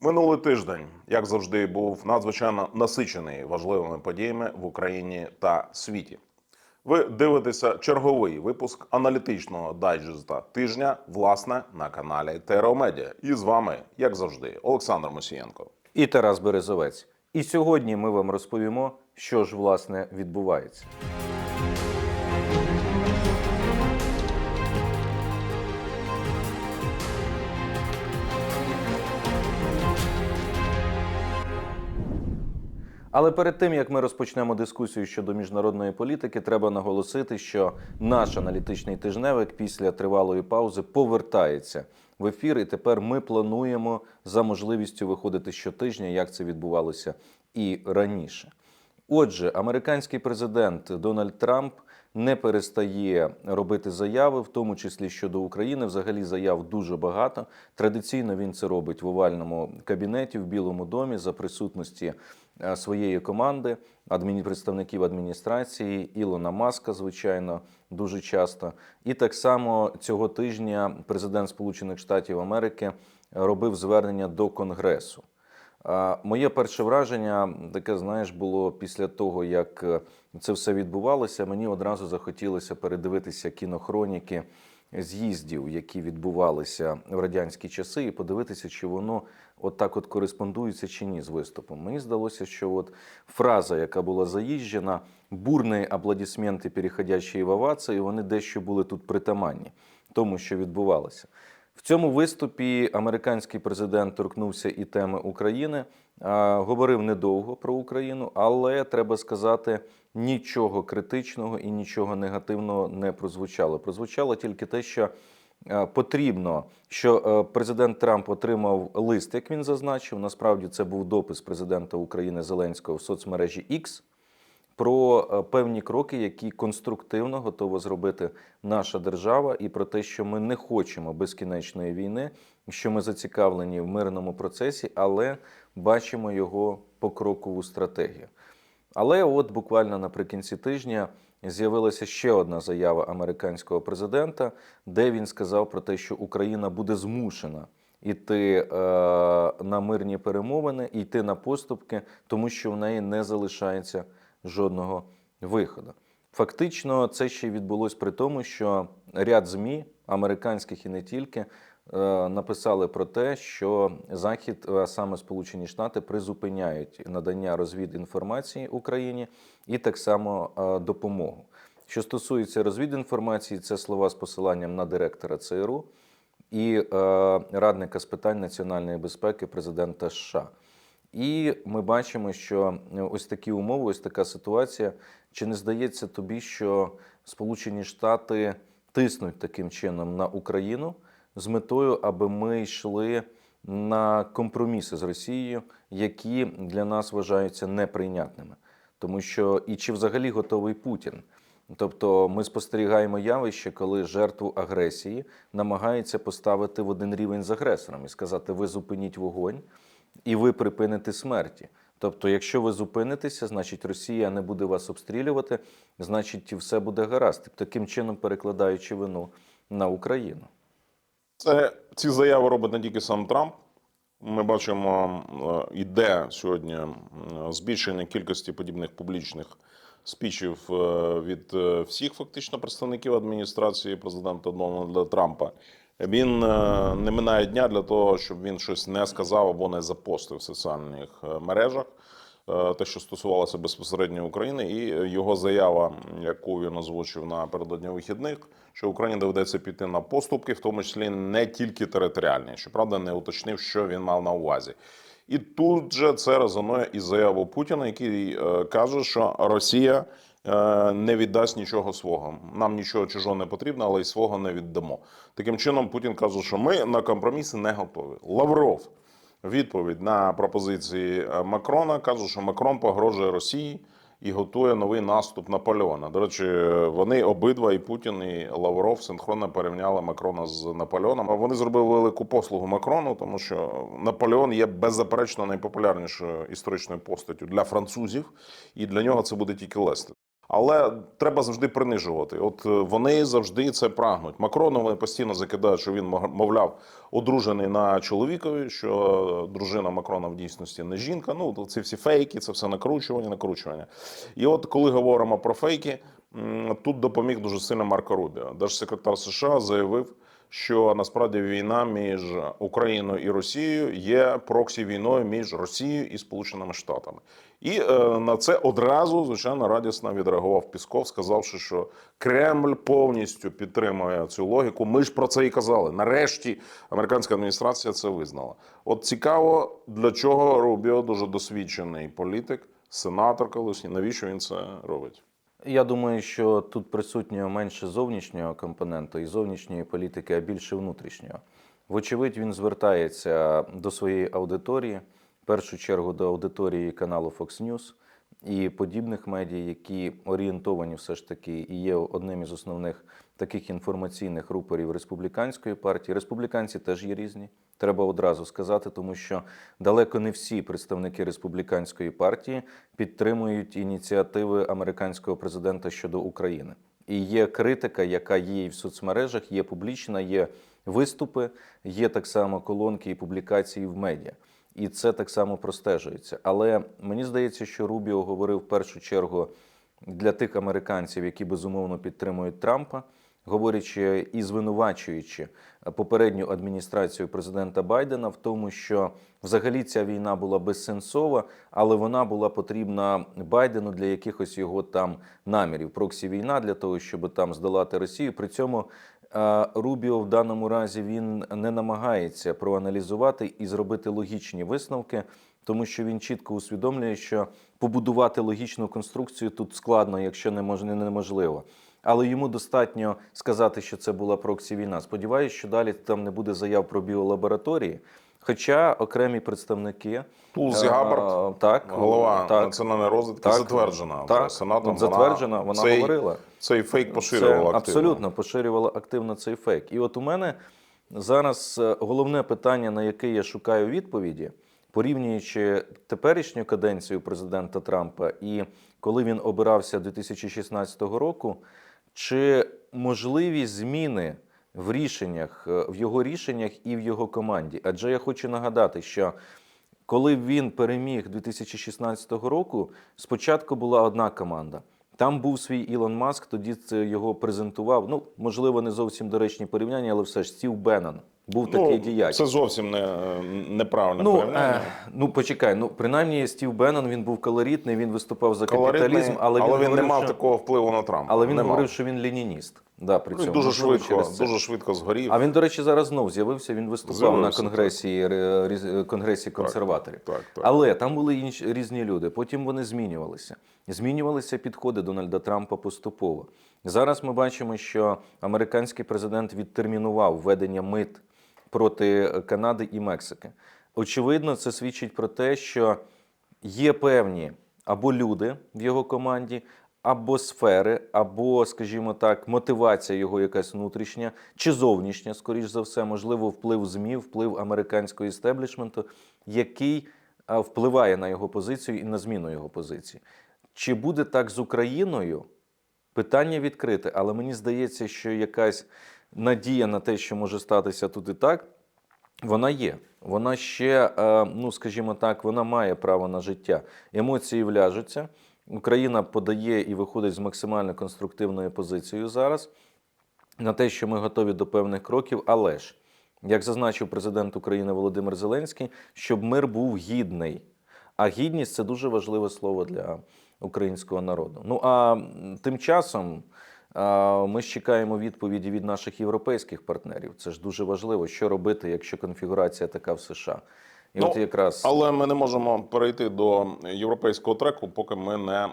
Минулий тиждень, як завжди, був надзвичайно насичений важливими подіями в Україні та світі. Ви дивитеся черговий випуск аналітичного дайджеста тижня, власне, на каналі Теромедіа. І з вами, як завжди, Олександр Мосієнко. і Тарас Березовець. І сьогодні ми вам розповімо, що ж власне відбувається. Але перед тим як ми розпочнемо дискусію щодо міжнародної політики, треба наголосити, що наш аналітичний тижневик після тривалої паузи повертається в ефір, і тепер ми плануємо за можливістю виходити щотижня, як це відбувалося і раніше. Отже, американський президент Дональд Трамп не перестає робити заяви, в тому числі щодо України. Взагалі заяв дуже багато. Традиційно він це робить в овальному кабінеті в Білому домі за присутності своєї команди, представників адміністрації, Ілона Маска, звичайно, дуже часто. І так само цього тижня президент Сполучених Штатів Америки робив звернення до Конгресу. Моє перше враження таке, знаєш, було після того, як е, це все відбувалося. Мені одразу захотілося передивитися кінохроніки з'їздів, які відбувалися в радянські часи, і подивитися, чи воно отак от кореспондується чи ні з виступом. Мені здалося, що от фраза, яка була заїжджена, бурні аплодисменти, переходящі в овації, вони дещо були тут притаманні тому, що відбувалося. В цьому виступі американський президент торкнувся і теми України. Говорив недовго про Україну, але треба сказати, нічого критичного і нічого негативного не прозвучало. Прозвучало тільки те, що потрібно, що е, президент Трамп отримав лист, як він зазначив. Насправді це був допис президента України Зеленського в соцмережі X про е, певні кроки, які конструктивно готова зробити наша держава, і про те, що ми не хочемо безкінечної війни, що ми зацікавлені в мирному процесі, але бачимо його покрокову стратегію. Але от буквально наприкінці тижня з'явилася ще одна заява американського президента, де він сказав про те, що Україна буде змушена йти е, на мирні перемовини, йти на поступки, тому що в неї не залишається жодного виходу. Фактично, це ще й відбулось при тому, що ряд ЗМІ, американських і не тільки, написали про те, що Захід, а саме Сполучені Штати, призупиняють надання розвідінформації Україні і так само е, допомогу. Що стосується розвідінформації, це слова з посиланням на директора ЦРУ і е, радника з питань національної безпеки президента США. І ми бачимо, що ось такі умови, ось така ситуація. Чи не здається тобі, що Сполучені Штати тиснуть таким чином на Україну з метою, аби ми йшли на компроміси з Росією, які для нас вважаються неприйнятними? Тому що і чи взагалі готовий Путін? Тобто ми спостерігаємо явище, коли жертву агресії намагаються поставити в один рівень з агресором і сказати: ви зупиніть вогонь і ви припините смерті. Тобто, якщо ви зупинитеся, значить Росія не буде вас обстрілювати, значить все буде гаразд, таким чином перекладаючи вину на Україну. Це ці заяви робить не тільки сам Трамп. Ми бачимо, е, іде сьогодні е, збільшення кількості подібних публічних спічів е, від е, всіх фактично представників адміністрації президента Дональда Трампа. Він е, не минає дня для того, щоб він щось не сказав або не запостив в соціальних е, мережах. Е, Те, що стосувалося безпосередньо України, і його заява, яку він озвучив напередодні вихідних, що Україні доведеться піти на поступки, в тому числі не тільки територіальні, щоправда, не уточнив, що він мав на увазі. І тут же це резонує із заявою Путіна, який е, каже, що Росія е, не віддасть нічого свого. Нам нічого чужого не потрібно, але й свого не віддамо. Таким чином, Путін каже, що ми на компроміси не готові. Лавров відповідь на пропозиції е, Макрона каже, що Макрон погрожує Росії і готує новий наступ Наполеона. До речі, вони обидва, і Путін, і Лавров синхронно порівняли Макрона з Наполеоном. Вони зробили велику послугу Макрону, тому що Наполеон є беззаперечно найпопулярнішою історичною постаттю для французів, і для нього це буде тільки лести. Але треба завжди принижувати. От е, вони завжди це прагнуть. Макрону вони постійно закидають, що він мовляв одружений на чоловікові, що е, дружина Макрона в дійсності не жінка. Ну це всі фейки, це все накручування, накручування. І от коли говоримо про фейки, тут допоміг дуже сильно Марко Рубіо. Держсекретар США заявив, що насправді війна між Україною і Росією є проксі війною між Росією і Сполученими Штатами. І е, на це одразу звичайно радісно відреагував Пісков, сказавши, що Кремль повністю підтримує цю логіку. Ми ж про це і казали. Нарешті американська адміністрація це визнала. От цікаво, для чого Рубіо дуже досвідчений політик, сенатор колишній. Навіщо він це робить? Я думаю, що тут присутнього менше зовнішнього компоненту і зовнішньої політики, а більше внутрішнього. Вочевидь, він звертається до своєї аудиторії, в першу чергу до аудиторії каналу Fox News і подібних медіа, які орієнтовані все ж таки і є одним із основних таких інформаційних рупорів республіканської партії. Республіканці теж є різні. Треба одразу сказати, тому що далеко не всі представники республіканської партії підтримують ініціативи американського президента щодо України. І є критика, яка є і в соцмережах, є публічна, є виступи, є так само колонки і публікації в медіа. І це так само простежується. Але мені здається, що Рубіо говорив в першу чергу для тих американців, які безумовно підтримують Трампа, говорячи і звинувачуючи попередню адміністрацію президента Байдена в тому, що взагалі ця війна була безсенсова, але вона була потрібна Байдену для якихось його там намірів. Проксі війна для того, щоб там здолати Росію. При цьому Рубіо в даному разі він не намагається проаналізувати і зробити логічні висновки, тому що він чітко усвідомлює, що побудувати логічну конструкцію тут складно, якщо не мож- неможливо. Але йому достатньо сказати, що це була проксі війна. Сподіваюсь, що далі там не буде заяв про біолабораторії. Хоча окремі представники Тулсі е, так, голова так, національної розвідки, так, затверджена так, сенатом. затверджена, вона цей, говорила. Цей фейк поширювала активно. абсолютно поширювала активно цей фейк. І от у мене зараз е, головне питання, на яке я шукаю відповіді, порівнюючи теперішню каденцію президента Трампа і коли він обирався 2016 року, чи можливі зміни в рішеннях, е, в його рішеннях і в його команді? Адже я хочу нагадати, що коли він переміг 2016 року, спочатку була одна команда. Там був свій Ілон Маск, тоді це його презентував. Ну, можливо, не зовсім доречні порівняння, але все ж Стів Беннон був такий діяч. Це зовсім не, неправильне Ну, порівняння. е, ну почекай. Ну принаймні Стів Беннон він був колоритний, він виступав за капіталізм, але, він, не говорив, мав що, такого впливу на Трампа. але він не говорив, мав. що він ленініст. Да, при Ну, цьому. дуже швидко, через це. дуже швидко згорів. А він, до речі, зараз знов з'явився. Він виступав З'явився, на конгресі конгресі консерваторів. так, так. Але там були інші різні люди. Потім вони змінювалися. Змінювалися підходи Дональда Трампа поступово. Зараз ми бачимо, що американський президент відтермінував введення мит проти Канади і Мексики. Очевидно, це свідчить про те, що є певні або люди в його команді, або сфери, або, скажімо так, мотивація його якась внутрішня чи зовнішня, скоріш за все, можливо, вплив ЗМІ, вплив американського істеблішменту, який впливає на його позицію і на зміну його позиції. Чи буде так з Україною? Питання відкрите, але мені здається, що якась надія на те, що може статися тут і так, вона є. Вона ще, е, ну скажімо так, вона має право на життя. Емоції вляжуться. Україна подає і виходить з максимально конструктивною позицією зараз на те, що ми готові до певних кроків, але ж, як зазначив президент України Володимир Зеленський, щоб мир був гідний. А гідність це дуже важливе слово для українського народу. Ну а тим часом ми ж чекаємо відповіді від наших європейських партнерів. Це ж дуже важливо, що робити, якщо конфігурація така в США. І Ну, от якраз Але ми не можемо перейти до європейського треку, поки ми не е,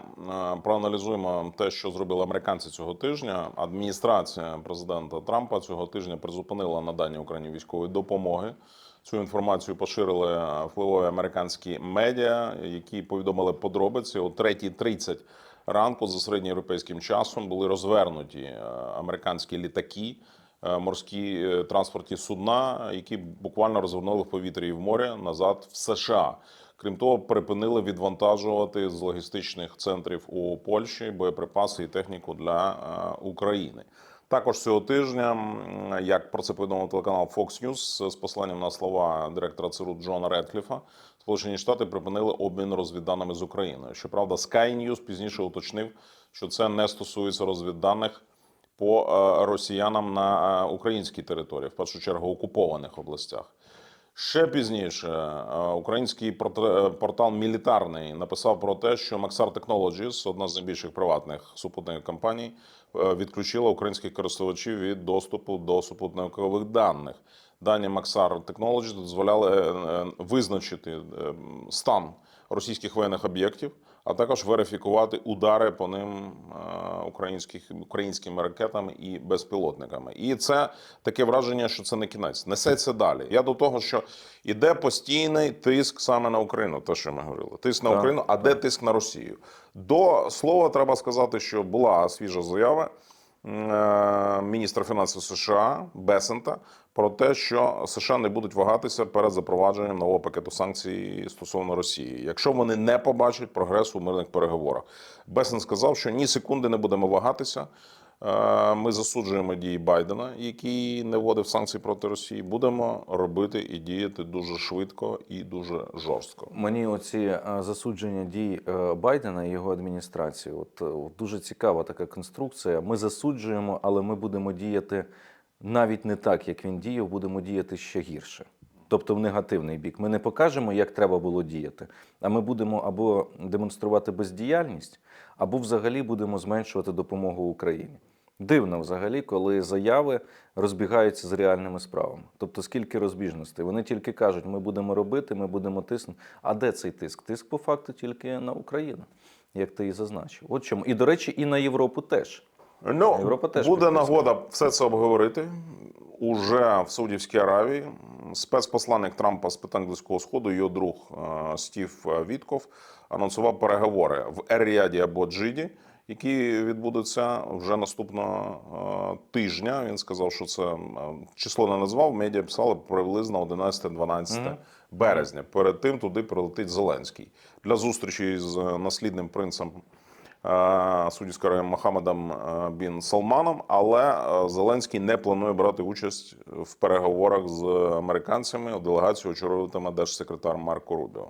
проаналізуємо те, що зробили американці цього тижня. Адміністрація президента Трампа цього тижня призупинила надання Україні військової допомоги. Цю інформацію поширили е, впливові американські медіа, які повідомили подробиці о 3.30 ранку за середньоєвропейським часом були розвернуті е, американські літаки морські е, транспортні судна, які буквально розвернули в повітрі і в морі назад в США. Крім того, припинили відвантажувати з логістичних центрів у Польщі боєприпаси і техніку для е, України. Також цього тижня, як про це повідомив телеканал Fox News, з посиланням на слова директора ЦРУ Джона Редкліфа, Сполучені Штати припинили обмін розвідданими з Україною. Щоправда, Sky News пізніше уточнив, що це не стосується розвідданих по е, росіянам на е, українській території, в першу чергу окупованих областях. Ще пізніше е, український порт- портал Мілітарний написав про те, що Maxar Technologies, одна з найбільших приватних супутникових компаній, відключила українських користувачів від доступу до супутникових даних. Дані Maxar Technologies дозволяли визначити стан російських воєнних об'єктів, а також верифікувати удари по ним е, українських українськими ракетами і безпілотниками. І це таке враження, що це не кінець. Несеться далі. Я до того, що іде постійний тиск саме на Україну. Те, що ми говорили, тиск на Україну, а де тиск на Росію? До слова, треба сказати, що була свіжа заява е, міністра фінансів США Бесента про те, що США не будуть вагатися перед запровадженням нового пакету санкцій стосовно Росії, якщо вони не побачать прогресу у мирних переговорах. Бесент сказав, що ні секунди не будемо вагатися. Е, Ми засуджуємо дії Байдена, який не вводив санкції проти Росії. Будемо робити і діяти дуже швидко і дуже жорстко. Мені оці е, засудження дій е, Байдена і його адміністрації. От дуже цікава така конструкція. Ми засуджуємо, але ми будемо діяти навіть не так, як він діяв, будемо діяти ще гірше. Тобто в негативний бік. Ми не покажемо, як треба було діяти, а ми будемо або демонструвати бездіяльність, або взагалі будемо зменшувати допомогу Україні. Дивно взагалі, коли заяви розбігаються з реальними справами. Тобто, скільки розбіжностей. Вони тільки кажуть, ми будемо робити, ми будемо тиснути. А де цей тиск? Тиск по факту тільки на Україну, як ти і зазначив. От чому. І, до речі, і на Європу теж. Ну, Європа теж буде нагода все це обговорити. Уже в Саудівській Аравії спецпосланник Трампа з питань Близького Сходу, його друг е, Стів Вітков, анонсував переговори в Ер-Ріаді або Джиді, які відбудуться вже наступного е, тижня. Він сказав, що це число не назвав. Медіа писали приблизно 11-12 березня. Перед тим туди прилетить Зеленський для зустрічі з е, наслідним принцем Суддівської Аравії Мохаммедом е, Бін Салманом, але е, Зеленський не планує брати участь в переговорах з американцями. Делегацію очолюватиме держсекретар Марко Рубіо.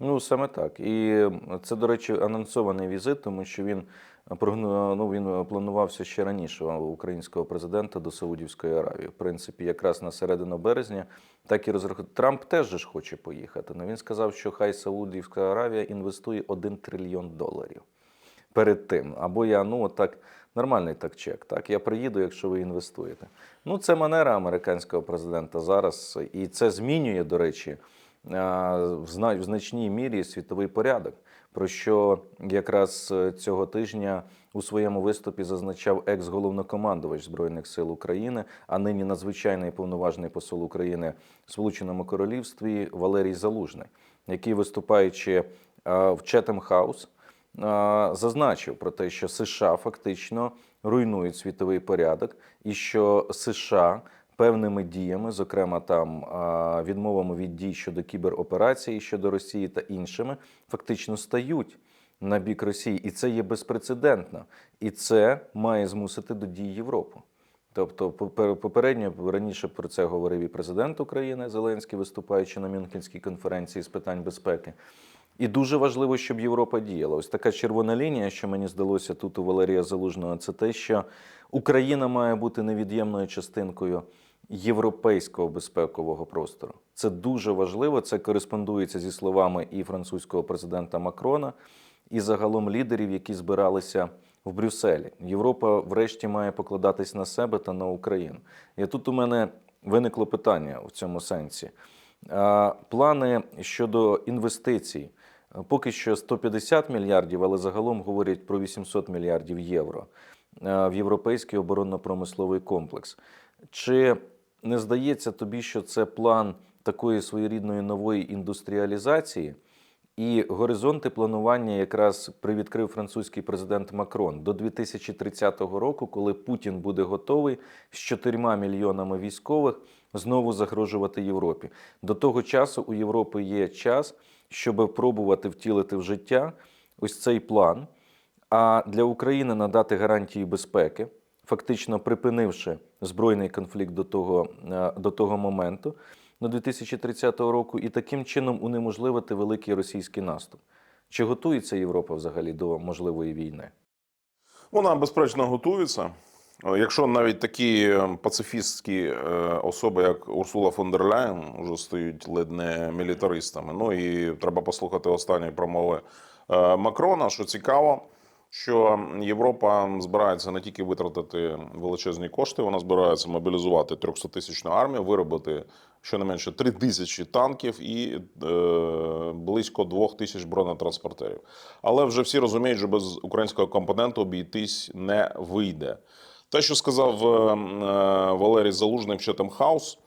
Ну, саме так. І це, до речі, анонсований візит, тому що він ну, він планувався ще раніше українського президента до Саудівської Аравії. В принципі, якраз на середину березня, так і розрахунок. Трамп теж ж хоче поїхати. але він сказав, що хай Саудівська Аравія інвестує 1 трильйон доларів перед тим. Або я, ну, отак, нормальний так чек. Так, я приїду, якщо ви інвестуєте. Ну, це манера американського президента зараз, і це змінює, до речі, в зна- в значній мірі світовий порядок, про що якраз е, цього тижня у своєму виступі зазначав екс-головнокомандувач Збройних сил України, а нині надзвичайний повноважний посол України в Сполученому Королівстві Валерій Залужний, який виступаючи в Четем Хаус, зазначив про те, що США фактично руйнують світовий порядок, і що США певними діями, зокрема там відмовами від дій щодо кібероперації щодо Росії та іншими, фактично стають на бік Росії, і це є безпрецедентно, і це має змусити до дій Європу. Тобто, попер- попередньо раніше про це говорив і президент України Зеленський, виступаючи на Мюнхенській конференції з питань безпеки. І дуже важливо, щоб Європа діяла. Ось така червона лінія, що мені здалося тут у Валерія Залужного, це те, що Україна має бути невід'ємною частинкою європейського безпекового простору. Це дуже важливо. Це кореспондується зі словами і французького президента Макрона, і загалом лідерів, які збиралися в Брюсселі. Європа, врешті, має покладатись на себе та на Україну. І тут у мене виникло питання в цьому сенсі. Плани щодо інвестицій. Поки що 150 мільярдів, але загалом говорять про 800 мільярдів євро е, в європейський оборонно-промисловий комплекс. Чи не здається тобі, що це план такої своєрідної нової індустріалізації? І горизонти планування якраз привідкрив французький президент Макрон до 2030 року, коли Путін буде готовий з 4 мільйонами військових знову загрожувати Європі. До того часу у Європи є час, щоб пробувати втілити в життя ось цей план. А для України надати гарантії безпеки, фактично припинивши збройний конфлікт до того, е, до того моменту, до 2030 року, і таким чином унеможливити великий російський наступ. Чи готується Європа взагалі до можливої війни? Вона безперечно готується. Е, Якщо навіть такі е, пацифістські е, особи, як Урсула фон дер Ляєн, вже стають ледь не мілітаристами. Ну і треба послухати останні промови Макрона. Що цікаво, що Європа збирається не тільки витратити величезні кошти, вона збирається мобілізувати 300-тисячну армію, виробити щонайменше 3 тисячі танків і е, близько 2 тисяч бронетранспортерів. Але вже всі розуміють, що без українського компоненту обійтись не вийде. Те, що сказав е, е, Валерій Залужний в Chatham House,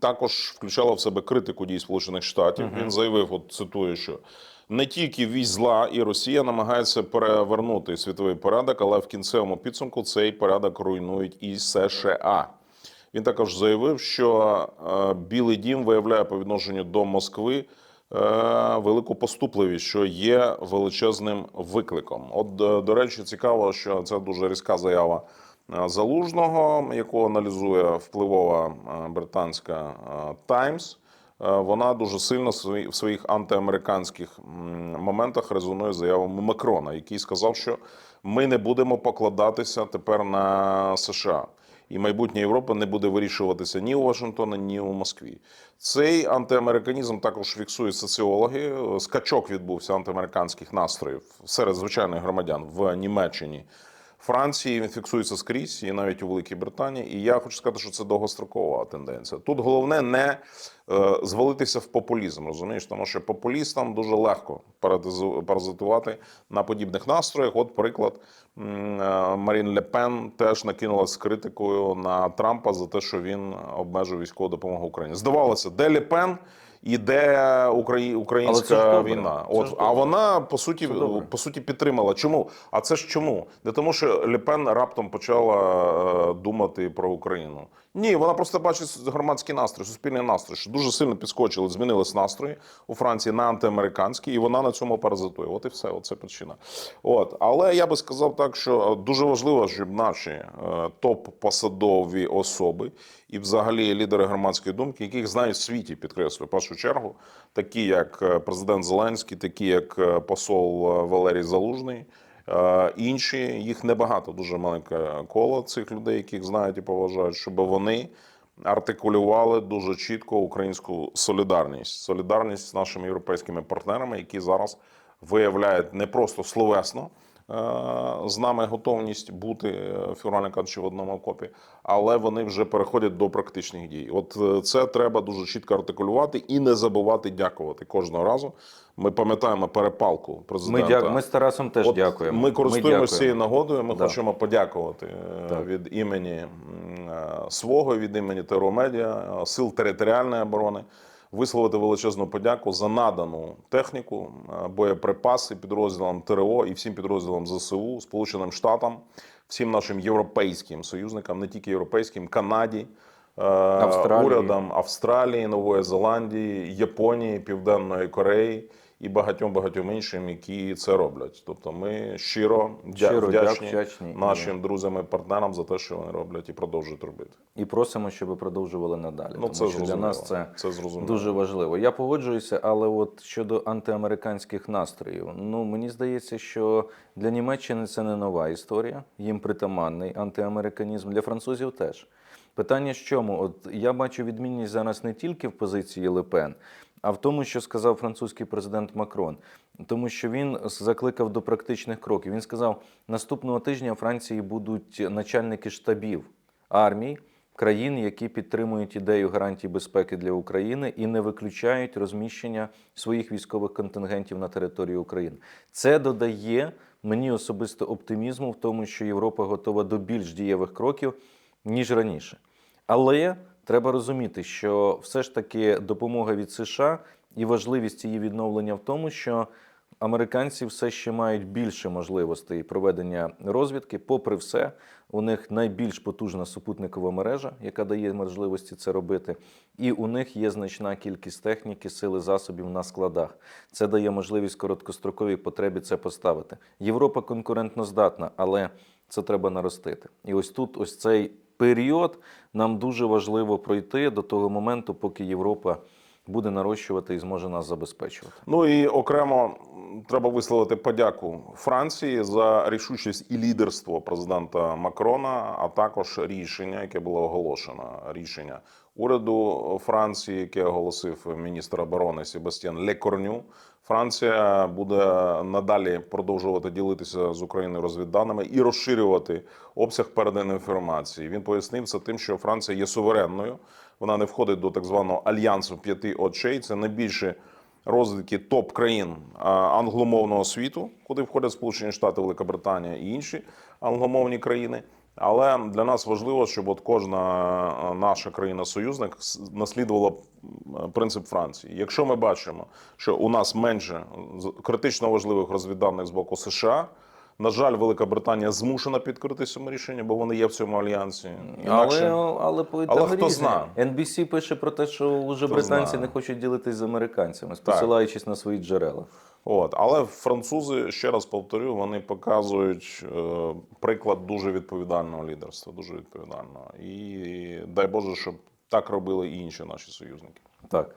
також включало в себе критику дій Сполучених Штатів. Він заявив, от цитую, що не тільки вісь зла і Росія намагається перевернути світовий порядок, але в кінцевому підсумку цей порядок руйнують і США. Він також заявив, що е, Білий Дім виявляє по відношенню до Москви велику поступливість, що є величезним викликом. От, до речі, цікаво, що це дуже різка заява залужного, яку аналізує впливова е, британська Таймс. Вона дуже сильно в свої- в своїх антиамериканських моментах резонує заявами Макрона, який сказав, що ми не будемо покладатися тепер на США. І майбутнє Європи не буде вирішуватися ні у Вашингтоні, ні у Москві. Цей антиамериканізм також фіксують соціологи. Скачок відбувся антиамериканських настроїв серед звичайних громадян в Німеччині. Франції він фіксується скрізь, і навіть у Великій Британії. І я хочу сказати, що це довгострокова тенденція. Тут головне не е, звалитися в популізм, розумієш, тому що популістам дуже легко паразитувати на подібних настроях. От приклад е, Марін Ле Пен теж накинулася з критикою на Трампа за те, що він обмежив військову допомогу Україні. Здавалося, де Ле Пен і де Украї... Українська війна. От а вона по суті по суті підтримала. Чому? А це ж чому? Не тому, що Лепен раптом почала е, думати про Україну. Ні, вона просто бачить громадський настрій, суспільний настрій, що дуже сильно підскочили, змінились настрої у Франції на антиамериканські, і вона на цьому паразитує. От і все, оце причина. От, але я би сказав так, що дуже важливо, щоб наші е, топ-посадові особи і взагалі лідери громадської думки, яких знають в світі, підкреслюю, в першу чергу, такі як е, президент Зеленський, такі як е, посол е, Валерій Залужний. Інші їх небагато, дуже маленьке коло цих людей, яких знають і поважають, щоб вони артикулювали дуже чітко українську солідарність, солідарність з нашими європейськими партнерами, які зараз виявляють не просто словесно з нами готовність бути е, фігурально кажучи в одному окопі, але вони вже переходять до практичних дій. От е, це треба дуже чітко артикулювати і не забувати дякувати кожного разу. Ми пам'ятаємо перепалку Ми, президента. дяк... ми з Тарасом теж От дякуємо. Ми користуємося цією нагодою. Ми Да. хочемо подякувати е, Так. від імені е, свого, від імені Теромедіа, е, сил територіальної оборони. Висловити величезну подяку за надану техніку, е, боєприпаси підрозділам ТРО і всім підрозділам ЗСУ, Сполученим Штатам, всім нашим європейським союзникам, не тільки європейським, Канаді, е, Австралії. урядам Австралії, Нової Зеландії, Японії, Південної Кореї і багатьом багатьом іншим, які це роблять. Тобто, ми щиро, Щиро вдячні, вдячні. нашим друзям і партнерам за те, що вони роблять і продовжують робити. І просимо, щоб продовжували надалі. Ну тому це що для нас це це зрозуміло. Дуже важливо. Я погоджуюся, але от щодо антиамериканських настроїв, ну мені здається, що для Німеччини це не нова історія. Їм притаманний антиамериканізм. Для французів теж. Питання в чому? От я бачу відмінність зараз не тільки в позиції Лепен, а в тому, що сказав французький президент Макрон, тому що він закликав до практичних кроків. Він сказав, наступного тижня Франції будуть начальники штабів армій країн, які підтримують ідею гарантій безпеки для України і не виключають розміщення своїх військових контингентів на території України. Це додає мені особисто оптимізму в тому, що Європа готова до більш дієвих кроків ніж раніше. Але треба розуміти, що все ж таки допомога від США і важливість її відновлення в тому, що Американці все ще мають більше можливостей проведення розвідки. Попри все, у них найбільш потужна супутникова мережа, яка дає можливості це робити. І у них є значна кількість техніки, сили засобів на складах. Це дає можливість короткостроковій потребі це поставити. Європа конкурентно здатна, але це треба наростити. І ось тут, ось цей період, нам дуже важливо пройти до того моменту, поки Європа буде нарощувати і зможе нас забезпечувати. Ну і окремо треба висловити подяку Франції за рішучість і лідерство президента Макрона, а також рішення, яке було оголошено. Рішення уряду Франції, яке оголосив міністр оборони Себастьян Лекорню. Франція буде надалі продовжувати ділитися з Україною розвідданими і розширювати обсяг переданої інформації. Він пояснив це тим, що Франція є суверенною. Вона не входить до так званого альянсу п'яти очей. Це найбільше розвідки топ країн англомовного світу, куди входять Сполучені Штати, Велика Британія і інші англомовні країни. Але для нас важливо, щоб от кожна наша країна-союзник наслідувала принцип Франції. Якщо ми бачимо, що у нас менше з- критично важливих розвідданих з боку США. На жаль, Велика Британія змушена підкорити цьому рішенню, бо вони є в цьому альянсі. Але, але, по Але хто різне. зна? NBC пише про те, що вже Хто британці зна? не хочуть ділитись з американцями, посилаючись на свої джерела. От, але французи, ще раз повторю, вони показують е, приклад дуже відповідального лідерства, дуже відповідального. І дай Боже, щоб так робили і інші наші союзники. Так.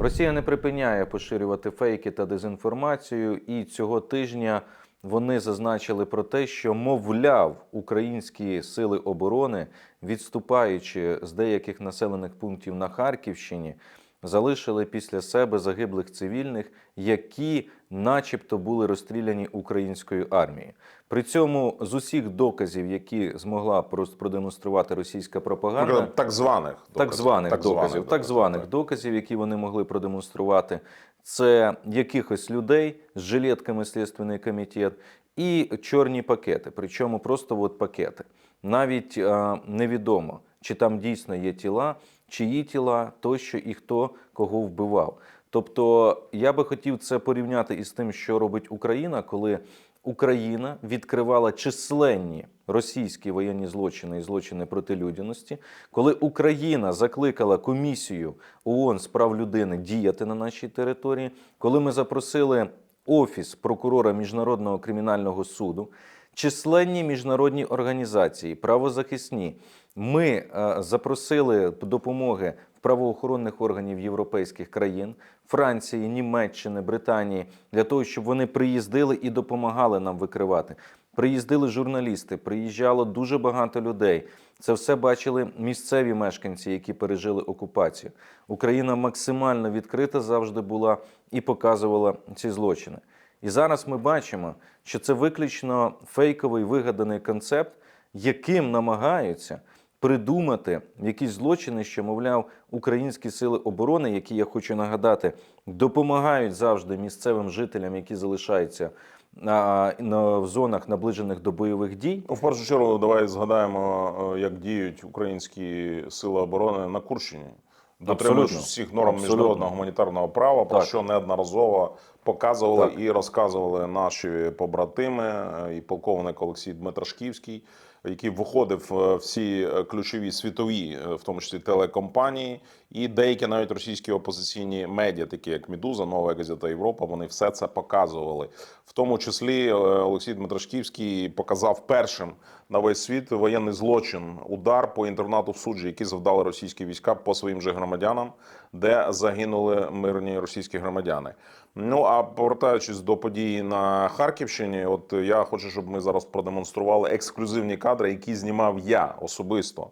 Росія не припиняє поширювати фейки та дезінформацію, і цього тижня вони зазначили про те, що, мовляв, українські сили оборони, відступаючи з деяких населених пунктів на Харківщині, залишили після себе загиблих цивільних, які, начебто, були розстріляні українською армією. При цьому з усіх доказів, які змогла просто продемонструвати російська пропаганда, Так званих так доказів. званих доказів, так званих так. доказів, які вони могли продемонструвати, це якихось людей з жилетками Слідственний комітет і чорні пакети. Причому просто от пакети. Навіть е, невідомо, чи там дійсно є тіла, чиї тіла, тощо і хто кого вбивав. Тобто я би хотів це порівняти із тим, що робить Україна, коли Україна відкривала численні російські воєнні злочини і злочини проти людяності, коли Україна закликала комісію ООН з прав людини діяти на нашій території, коли ми запросили офіс прокурора міжнародного кримінального суду, численні міжнародні організації, правозахисні. Ми е, запросили допомоги правоохоронних органів європейських країн, Франції, Німеччини, Британії для того, щоб вони приїздили і допомагали нам викривати. Приїздили журналісти, приїжджало дуже багато людей. Це все бачили місцеві мешканці, які пережили окупацію. Україна максимально відкрита завжди була і показувала ці злочини. І зараз ми бачимо, що це виключно фейковий вигаданий концепт, яким намагаються придумати якісь злочини, що, мовляв, українські сили оборони, які я хочу нагадати, допомагають завжди місцевим жителям, які залишаються на, на в зонах наближених до бойових дій. Ну, в першу чергу, давай згадаємо, е, як діють українські сили оборони на Курщині. Дотримуючись всіх норм Абсолютно. міжнародного гуманітарного права, про Так. що неодноразово показували Так. і розказували наші побратими, е, і полковник Олексій Дмитрашківський, який виходив всі е, ключові світові, е, в тому числі телекомпанії, і деякі навіть російські опозиційні медіа, такі як Медуза, Нова Газета Європа, вони все це показували. В тому числі е, Олексій Дмитрашківський показав першим на весь світ воєнний злочин, удар по інтернату в суджі, який завдали російські війська по своїм же громадянам, де загинули мирні російські громадяни. Ну а повертаючись до подій на Харківщині, от я хочу, щоб ми зараз продемонстрували ексклюзивні кадри, які знімав я особисто.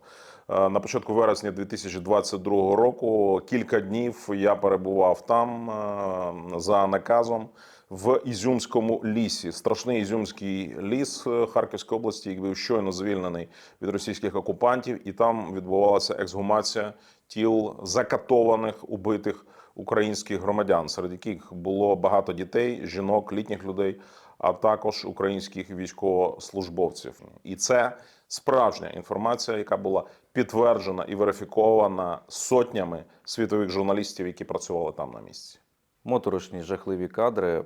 Е, На початку вересня 2022 року кілька днів я перебував там е, за наказом в Ізюмському лісі. Страшний ізюмський ліс е, Харківської області, який був щойно звільнений від російських окупантів, і там відбувалася ексгумація тіл закатованих убитих українських громадян, серед яких було багато дітей, жінок, літніх людей, а також українських військовослужбовців. І це справжня інформація, яка була підтверджена і верифікована сотнями світових журналістів, які працювали там на місці. Моторошні жахливі кадри.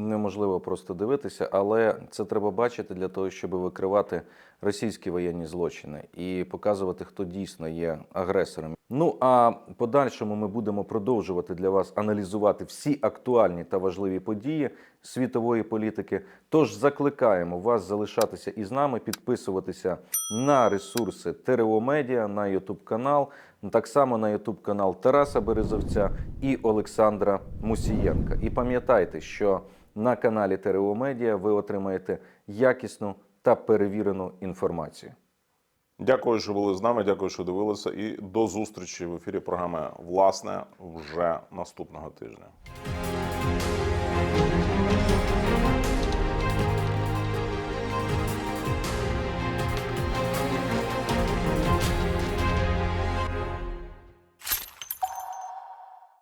Неможливо просто дивитися, але це треба бачити для того, щоб викривати російські воєнні злочини і показувати, хто дійсно є агресором. Ну а подальшому ми будемо продовжувати для вас аналізувати всі актуальні та важливі події світової політики. Тож закликаємо вас залишатися із нами, підписуватися на ресурси ТРО Медіа, на Ютуб канал, так само на Ютуб канал Тараса Березовця і Олександра Мусієнка. І пам'ятайте, що на каналі ТРО Медіа ви отримаєте якісну та перевірену інформацію. Дякую, що були з нами. Дякую, що дивилися. І до зустрічі в ефірі програми Власне вже наступного тижня.